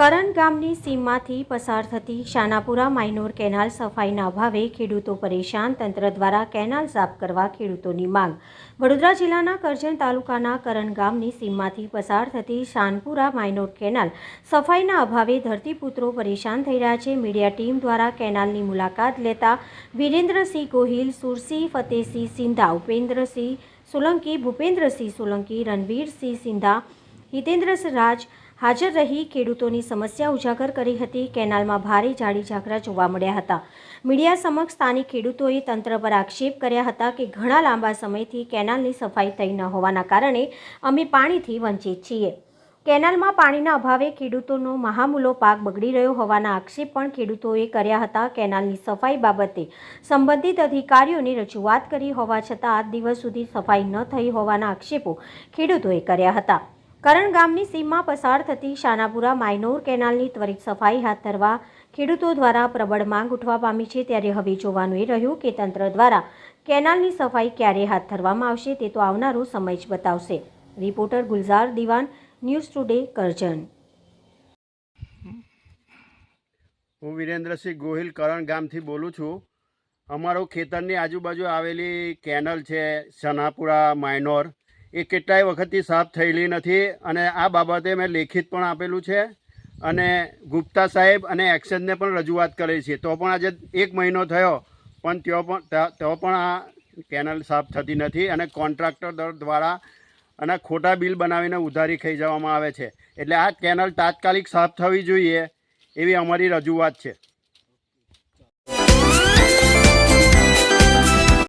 કરન ગામની સીમમાંથી પસાર થતી શાનાપુરા માઇનોર કેનાલ સફાઈના અભાવે ખેડૂતો પરેશાન. તંત્ર દ્વારા કેનાલ સાફ કરવા ખેડૂતોની માંગ. વડોદરા જિલ્લાના કરજણ તાલુકાના કરણ ગામની સીમમાંથી પસાર થતી શાનપુરા માઇનોર કેનાલ સફાઈના અભાવે ધરતીપુત્રો પરેશાન થઈ રહ્યા છે. મીડિયા ટીમ દ્વારા કેનાલની મુલાકાત લેતા વિરેન્દ્રસિંહ ગોહિલ, સુરસિંહ ફતેહસિંહ સિંધા, ઉપેન્દ્રસિંહ સોલંકી, ભૂપેન્દ્રસિંહ સોલંકી, રણવીરસિંહ સિંધા હિતેન્દ્ર રાજ હાજર રહી ખેડૂતોની સમસ્યા ઉજાગર કરી હતી. કેનાલમાં ભારે જાડી ઝાકરા જોવા મળ્યા હતા. મીડિયા સમક્ષ સ્થાનિક ખેડૂતોએ તંત્ર પર આક્ષેપ કર્યા હતા કે ઘણા લાંબા સમયથી કેનાલની સફાઈ થઈ ન હોવાના કારણે અમે પાણીથી વંચિત છીએ. કેનાલમાં પાણીના અભાવે ખેડૂતોનો મહામૂલો પાક બગડી રહ્યો હોવાના આક્ષેપ પણ ખેડૂતોએ કર્યા હતા. કેનાલની સફાઈ બાબતે સંબંધિત અધિકારીઓની રજૂઆત કરી હોવા છતાં, આજ દિવસ સુધી સફાઈ ન થઈ હોવાના આક્ષેપો ખેડૂતોએ કર્યા હતા. કરણ ગામની સીમમાં પસાર થતી શાનાપુરા માઇનોર કેનાલની ત્વરિત સફાઈ હાથ ધરવા ખેડૂતો દ્વારા પ્રબળ માંગ ઉઠવા પામી છે ત્યારે હવે જોવાનું એ રહ્યું કે તંત્ર દ્વારા કેનાલની સફાઈ ક્યારે હાથ ધરવામાં આવશે તે તો આવનારો સમય જ બતાવશે. રિપોર્ટર ગુલઝાર દિવાન, ન્યૂઝ ટુડે, કરજણ. હું વિરેન્દ્રસિંહ ગોહિલ કરણ ગામથી બોલું છું. અમારો ખેતરની આજુબાજુ આવેલી કેનલ છે સનાપુરા માઇનોર. એ કેટલાય વખતથી સાફ થયેલી નથી અને આ બાબતે મેં લેખિત પણ આપેલું છે અને ગુપ્તા સાહેબ અને એક્સેન્જને પણ રજૂઆત કરી છે. તો પણ આજે એક મહિનો થયો, પણ ત્યાં પણ ત્યાં- પણ આ કેનલ સાફ થતી નથી અને કોન્ટ્રાક્ટર દ્વારા અને ખોટા બિલ બનાવીને ઉધારી ખાઈ જવામાં આવે છે. એટલે આ કેનલ તાત્કાલિક સાફ થવી જોઈએ એવી અમારી રજૂઆત છે.